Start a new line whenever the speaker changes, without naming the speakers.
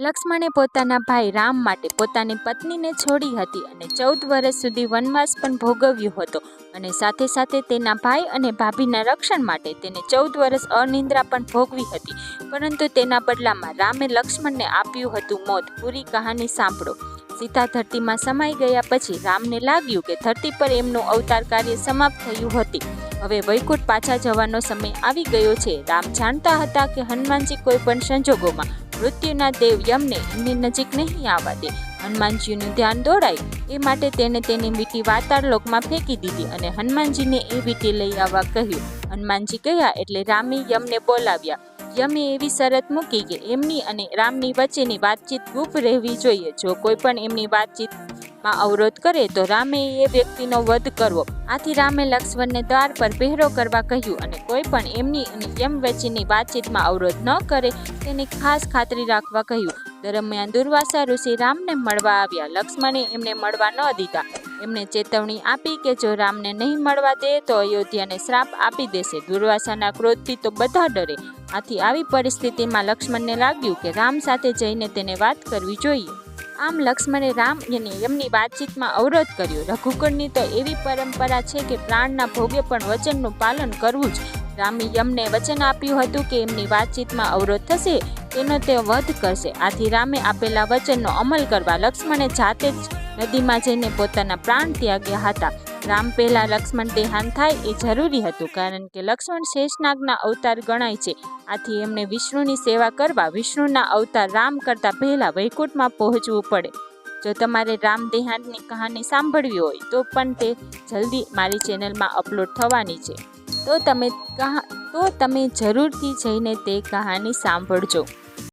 લક્ષ્મણે પોતાના ભાઈ રામ માટે પોતાની પત્નીને છોડી હતી અને ચૌદ વર્ષ સુધી વનવાસ પણ ભોગવ્યો હતો અને સાથે સાથે તેના ભાઈ અને ભાભીના રક્ષણ માટે તેને ચૌદ વર્ષ અનિદ્રા પણ ભોગવી હતી. પરંતુ તેના બદલામાં રામે લક્ષ્મણને આપ્યું હતું મોત. પૂરી કહાની સાંભળો. સીતા ધરતીમાં સમાઈ ગયા પછી રામને લાગ્યું કે ધરતી પર એમનું અવતાર કાર્ય સમાપ્ત થયું હતું. હવે વૈકુંઠ પાછા જવાનો સમય આવી ગયો છે. રામ જાણતા હતા કે હનુમાનજી કોઈ પણ સંજોગોમાં મૃત્યુના દેવ યમને એમની નજીક નહીં આવવા દે હનુમાનજીનું ધ્યાન દોડાય એ માટે તેણે તેની વીંટી વાતાળલોકમાં ફેંકી દીધી અને હનુમાનજીને એ વીટી લઈ આવવા કહ્યું. હનુમાનજી ગયા એટલે રામે યમને બોલાવ્યા. યમે એવી શરત મૂકી કે એમની અને રામની વચ્ચેની વાતચીત ગુપ્ત રહેવી જોઈએ. જો કોઈ પણ એમની વાતચીતમાં અવરોધ કરે તો રામે એ વ્યક્તિનો વધ કરવો. આથી રામે લક્ષ્મણને દ્વાર પર પહેરો કરવા કહ્યું અને કોઈ પણ એમની અને વચ્ચેની વાતચીતમાં અવરોધ ન કરે તેની ખાસ ખાતરી રાખવા કહ્યું. દરમિયાન દુર્વાસા ઋષિ રામને મળવા આવ્યા. લક્ષ્મણે એમને મળવા ન દીધા. એમણે ચેતવણી આપી કે જો રામને નહીં મળવા દે તો અયોધ્યાને શ્રાપ આપી દેશે. દુર્વાસાના ક્રોધથી તો બધા ડરે. આથી આવી પરિસ્થિતિમાં લક્ષ્મણને લાગ્યું કે રામ સાથે જઈને તેને વાત કરવી જોઈએ. આમ લક્ષ્મણે રામ અને એમની વાતચીતમાં અવરોધ કર્યો. રઘુકુળની તો એવી પરંપરા છે કે પ્રાણના ભોગે પણ વચનનું પાલન કરવું જ. રામે યમને વચન આપ્યું હતું કે એમની વાતચીતમાં અવરોધ થશે, તેનો તે વધ કરશે. આથી રામે આપેલા વચનનો અમલ કરવા લક્ષ્મણે જાતે જ નદીમાં જઈને પોતાના પ્રાણ ત્યાગ્યા હતા. રામ પહેલા લક્ષ્મણ દેહાંત થાય એ જરૂરી હતું કારણ કે લક્ષ્મણ શેષનાગના અવતાર ગણાય છે. આથી એમને વિષ્ણુની સેવા કરવા વિષ્ણુના અવતાર રામ કરતાં પહેલાં વૈકુંઠમાં પહોંચવું પડે. જો તમારે રામ દેહાંતની કહાની સાંભળવી હોય તો પણ તે જલ્દી મારી ચેનલમાં અપલોડ થવાની છે. તો તમે કહા, તો તમે જરૂરથી જઈને તે કહાની સાંભળજો.